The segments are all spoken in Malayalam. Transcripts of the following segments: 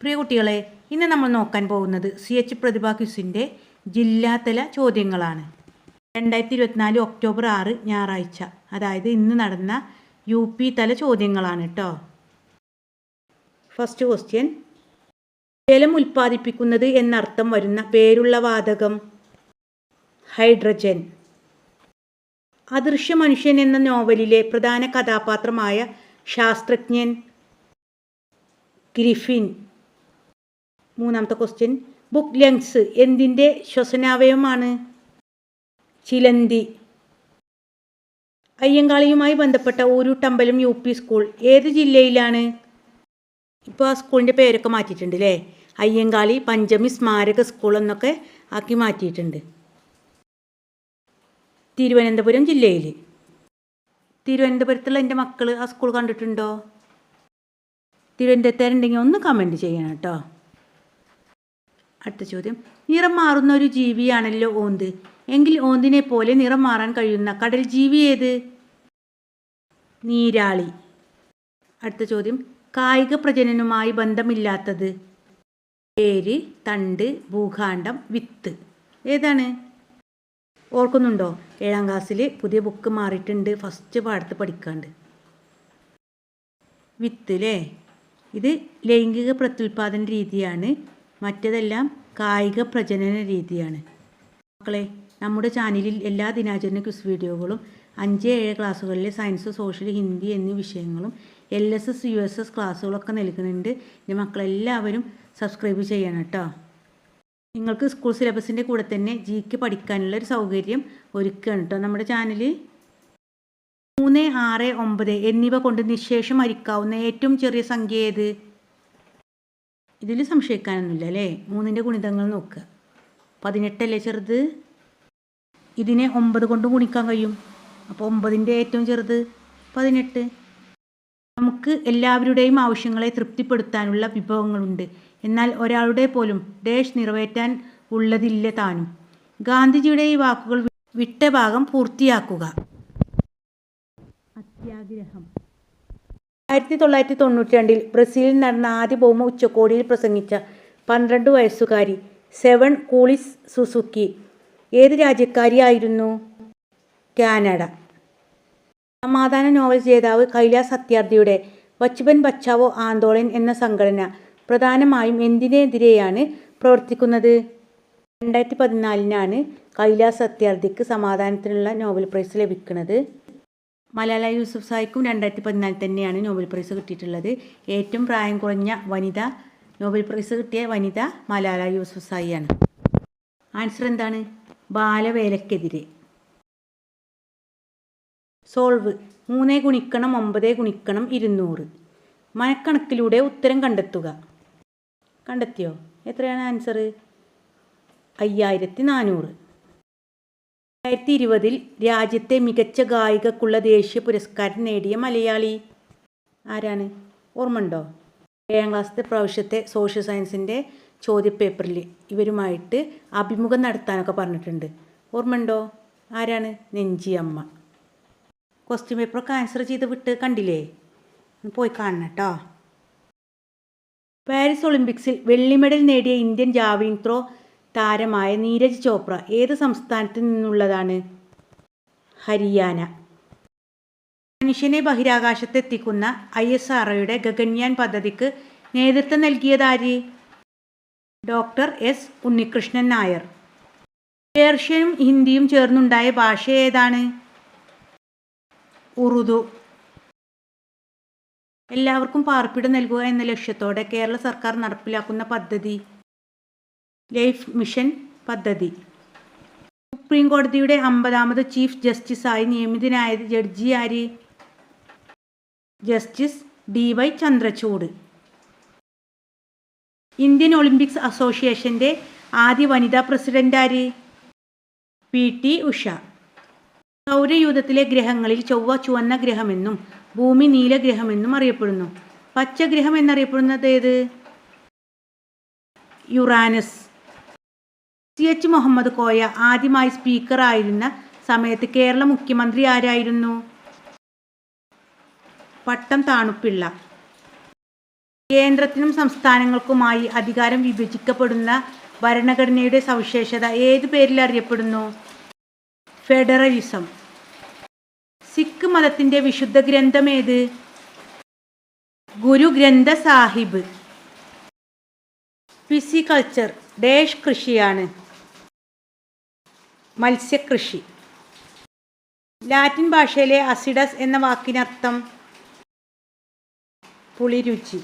പ്രിയ കുട്ടികളെ ഇന്ന് നമ്മൾ നോക്കാൻ പോകുന്നത് സി എച്ച് പ്രതിഭ ക്വിസിന്റെ ജില്ലാതല ചോദ്യങ്ങളാണ്. രണ്ടായിരത്തി ഇരുപത്തിനാല് ഒക്ടോബർ ആറ് ഞായറാഴ്ച. അതായത് ഇന്ന് നടന്ന യു പി തല ചോദ്യങ്ങളാണ് കേട്ടോ ഫസ്റ്റ് ക്വസ്റ്റ്യൻ ജലം ഉൽപ്പാദിപ്പിക്കുന്നത് എന്നർത്ഥം വരുന്ന പേരുള്ള വാതകം ഹൈഡ്രജൻ. അദൃശ്യ മനുഷ്യൻ എന്ന നോവലിലെ പ്രധാന കഥാപാത്രമായ ശാസ്ത്രജ്ഞൻ ഗ്രിഫിൻ. മൂന്നാമത്തെ ക്വസ്റ്റ്യൻ ബുക്ക് ലങ്സ് എന്തിന്റെ ശ്വസനാവയവമാണ്? ചിലന്തി. അയ്യങ്കാളിയുമായി ബന്ധപ്പെട്ട ഊരുട്ടമ്പലം യു പി സ്കൂൾ ഏത് ജില്ലയിലാണ്? ഇപ്പോൾ ആ സ്കൂളിന്റെ പേരൊക്കെ മാറ്റിയിട്ടുണ്ട് അല്ലേ അയ്യങ്കാളി പഞ്ചമി സ്മാരക സ്കൂൾ എന്നൊക്കെ ആക്കി മാറ്റിയിട്ടുണ്ട്. തിരുവനന്തപുരം ജില്ലയിൽ. തിരുവനന്തപുരത്തുള്ള എന്റെ മക്കൾ ആ സ്കൂൾ കണ്ടിട്ടുണ്ടോ? തിരുവനന്തപുരത്തുണ്ടെങ്കിൽ ഒന്ന് കമന്റ് ചെയ്യണം കേട്ടോ. അടുത്ത ചോദ്യം. നിറം മാറുന്ന ഒരു ജീവിയാണല്ലോ ഓന്ത്. എങ്കിൽ ഓന്തിനെ പോലെ നിറം മാറാൻ കഴിയുന്ന കടൽ ജീവി ഏത്? നീരാളി. അടുത്ത ചോദ്യം. കായിക പ്രജനനുമായി ബന്ധമില്ലാത്തത് പേര് തണ്ട് ഭൂഖാണ്ഡം വിത്ത്. ഏതാണ്? ഓർക്കുന്നുണ്ടോ? ഏഴാം ക്ലാസ്സിൽ പുതിയ ബുക്ക് മാറിയിട്ടുണ്ട്. ഫസ്റ്റ് പാടത്ത് പഠിക്കാണ്ട്. വിത്ത് അല്ലേ ഇത് ലൈംഗിക പ്രത്യുൽപാദന രീതിയാണ്. മറ്റതെല്ലാം കായിക പ്രജനന രീതിയാണ്. മക്കളെ നമ്മുടെ ചാനലിൽ എല്ലാ ദിനാചരണ ക്വിസ് വീഡിയോകളും അഞ്ച് ഏഴ് ക്ലാസ്സുകളിലെ സയൻസ് സോഷ്യൽ ഹിന്ദി എന്നീ വിഷയങ്ങളും L S S U S S ക്ലാസ്സുകളൊക്കെ നൽകുന്നുണ്ട്. എന്റെ മക്കളെല്ലാവരും സബ്സ്ക്രൈബ് ചെയ്യണം കേട്ടോ. നിങ്ങൾക്ക് സ്കൂൾ സിലബസിന്റെ കൂടെ തന്നെ ജി കെ പഠിക്കാനുള്ള ഒരു സൗകര്യം ഒരുക്കുകയാണ് കേട്ടോ നമ്മുടെ ചാനൽ മൂന്ന് ആറ് ഒമ്പത് എന്നിവ കൊണ്ട് നിശേഷം അരിക്കാവുന്ന ഏറ്റവും ചെറിയ സംഖ്യ ഏത്? ഇതിൽ സംശയിക്കാനൊന്നുമില്ല അല്ലേ? മൂന്നിന്റെ ഗുണിതങ്ങൾ നോക്കുക. പതിനെട്ടല്ലേ ചെറുത്? ഇതിനെ ഒമ്പത് കൊണ്ട് ഗുണിക്കാൻ കഴിയും. അപ്പോൾ ഒമ്പതിന്റെ ഏറ്റവും ചെറുത് പതിനെട്ട്. നമുക്ക് എല്ലാവരുടെയും ആവശ്യങ്ങളെ തൃപ്തിപ്പെടുത്താനുള്ള വിഭവങ്ങളുണ്ട്. എന്നാൽ ഒരാളുടെ പോലും ഡേഷ് നിറവേറ്റാൻ ഉള്ളതില്ല താനും. ഗാന്ധിജിയുടെ ഈ വാക്കുകൾ വിട്ട ഭാഗം പൂർത്തിയാക്കുക. അത്യാഗ്രഹം. ആയിരത്തി തൊള്ളായിരത്തി തൊണ്ണൂറ്റി രണ്ടിൽ ബ്രസീലിൽ നടന്ന ആദ്യ ഭൗമ ഉച്ചകോടിയിൽ പ്രസംഗിച്ച പന്ത്രണ്ട് വയസ്സുകാരി സെവൻ കൂളിസ് സുസുക്കി. ഏത് രാജ്യക്കാരിയായിരുന്നു? കാനഡ. സമാധാന നോവൽ ജേതാവ് കൈലാസ് സത്യാർത്ഥിയുടെ ബച്പൻ ബച്ചാവോ ആന്തോളൻ എന്ന സംഘടന പ്രധാനമായും എന്തിനെതിരെയാണ് പ്രവർത്തിക്കുന്നത്? രണ്ടായിരത്തി പതിനാലിനാണ് കൈലാസ് സത്യാർത്ഥിക്ക് സമാധാനത്തിനുള്ള നോബൽ പ്രൈസ് ലഭിക്കുന്നത്. മലാല യൂസുഫ് സായിക്കും രണ്ടായിരത്തി പതിനാലിൽ തന്നെയാണ് നോബൽ പ്രൈസ് കിട്ടിയിട്ടുള്ളത്. ഏറ്റവും പ്രായം കുറഞ്ഞ വനിത നോബൽ പ്രൈസ് കിട്ടിയ വനിത മലാല യൂസുഫ് സായിയാണ്. ആൻസർ എന്താണ്? ബാലവേലക്കെതിരെ സോൾവ്. മൂന്നേ ഗുണിക്കണം ഒമ്പതേ ഗുണിക്കണം ഇരുന്നൂറ്. മനക്കണക്കിലൂടെ ഉത്തരം കണ്ടെത്തുക. കണ്ടെത്തിയോ? എത്രയാണ് ആൻസർ അയ്യായിരത്തി നാനൂറ്. രണ്ടായിരത്തി ഇരുപതിൽ രാജ്യത്തെ മികച്ച ഗായികക്കുള്ള ദേശീയ പുരസ്കാരം നേടിയ മലയാളി ആരാണ്? ഓർമ്മയുണ്ടോ? ഏഴാം ക്ലാസ്സിലെ പ്രാവശ്യത്തെ സോഷ്യൽ സയൻസിന്റെ ചോദ്യപേപ്പറിൽ ഇവരുമായിട്ട് അഭിമുഖം നടത്താനൊക്കെ പറഞ്ഞിട്ടുണ്ട്. ഓർമ്മയുണ്ടോ? ആരാണ്? നെഞ്ചി അമ്മ. ക്വസ്റ്റ്യൻ പേപ്പറൊക്കെ ആൻസർ ചെയ്ത് വിട്ട് കണ്ടില്ലേ? പോയി കാണണം കേട്ടോ. പാരീസ് ഒളിമ്പിക്സിൽ വെള്ളി മെഡൽ നേടിയ ഇന്ത്യൻ ജാവലിൻ ത്രോ താരമായ നീരജ് ചോപ്ര ഏത് സംസ്ഥാനത്ത് നിന്നുള്ളതാണ്? ഹരിയാന. മനുഷ്യനെ ബഹിരാകാശത്തെത്തിക്കുന്ന ഐ എസ് ആർഒയുടെ ഗഗൻയാൻ പദ്ധതിക്ക് നേതൃത്വം നൽകിയതാര്? Doctor S Unnikrishnan Nair. പേർഷ്യനും ഹിന്ദിയും ചേർന്നുണ്ടായ ഭാഷ ഏതാണ്? ഉറുദു. എല്ലാവർക്കും പാർപ്പിടം നൽകുക എന്ന ലക്ഷ്യത്തോടെ കേരള സർക്കാർ നടപ്പിലാക്കുന്ന പദ്ധതി ലൈഫ് മിഷൻ പദ്ധതി. സുപ്രീം കോടതിയുടെ അമ്പതാമത് ചീഫ് ജസ്റ്റിസായി നിയമിതനായത് ജഡ്ജി ആര്? Justice D Y Chandrachud. Indian Olympics അസോസിയേഷന്റെ ആദ്യ വനിതാ പ്രസിഡന്റ് ആര്? P T Usha. സൗരയൂഥത്തിലെ ഗ്രഹങ്ങളിൽ ചൊവ്വ ചുവന്ന ഗ്രഹമെന്നും ഭൂമി നീലഗ്രഹമെന്നും അറിയപ്പെടുന്നു. പച്ചഗ്രഹം എന്നറിയപ്പെടുന്നത് ഏത്? Uranus. C H Muhammad Koya ആദ്യമായി സ്പീക്കറായിരുന്ന സമയത്ത് കേരള മുഖ്യമന്ത്രി ആരായിരുന്നു? പട്ടം താണുപ്പിള്ള കേന്ദ്രത്തിനും സംസ്ഥാനങ്ങൾക്കുമായി അധികാരം വിഭജിക്കപ്പെടുന്ന ഭരണഘടനയുടെ സവിശേഷത ഏതു പേരിൽ അറിയപ്പെടുന്നു? ഫെഡറലിസം. സിഖ് മതത്തിന്റെ വിശുദ്ധ ഗ്രന്ഥം ഏത്? ഗുരു ഗ്രന്ഥ സാഹിബ്. പിസിക്കൾച്ചർ ഡേഷ് കൃഷിയാണ്. മത്സ്യകൃഷി. ലാറ്റിൻ ഭാഷയിലെ അസിഡസ് എന്ന വാക്കിനർത്ഥം പുളിരുചി.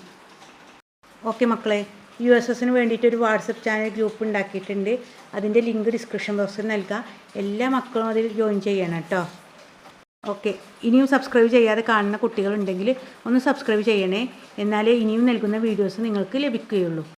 ഓക്കെ മക്കളെ യു എസ് എസിന് വേണ്ടിയിട്ട് ഒരു വാട്സപ്പ് ചാനൽ ഗ്രൂപ്പ് ഉണ്ടാക്കിയിട്ടുണ്ട്. അതിന്റെ ലിങ്ക് ഡിസ്ക്രിപ്ഷൻ ബോക്സിൽ നൽകാം. എല്ലാ മക്കളും അതിൽ ജോയിൻ ചെയ്യണം കേട്ടോ. ഓക്കെ ഇനിയും സബ്സ്ക്രൈബ് ചെയ്യാതെ കാണുന്ന കുട്ടികളുണ്ടെങ്കിൽ ഒന്ന് സബ്സ്ക്രൈബ് ചെയ്യണേ. എന്നാലേ ഇനിയും നൽകുന്ന വീഡിയോസ് നിങ്ങൾക്ക് ലഭിക്കുകയുള്ളൂ.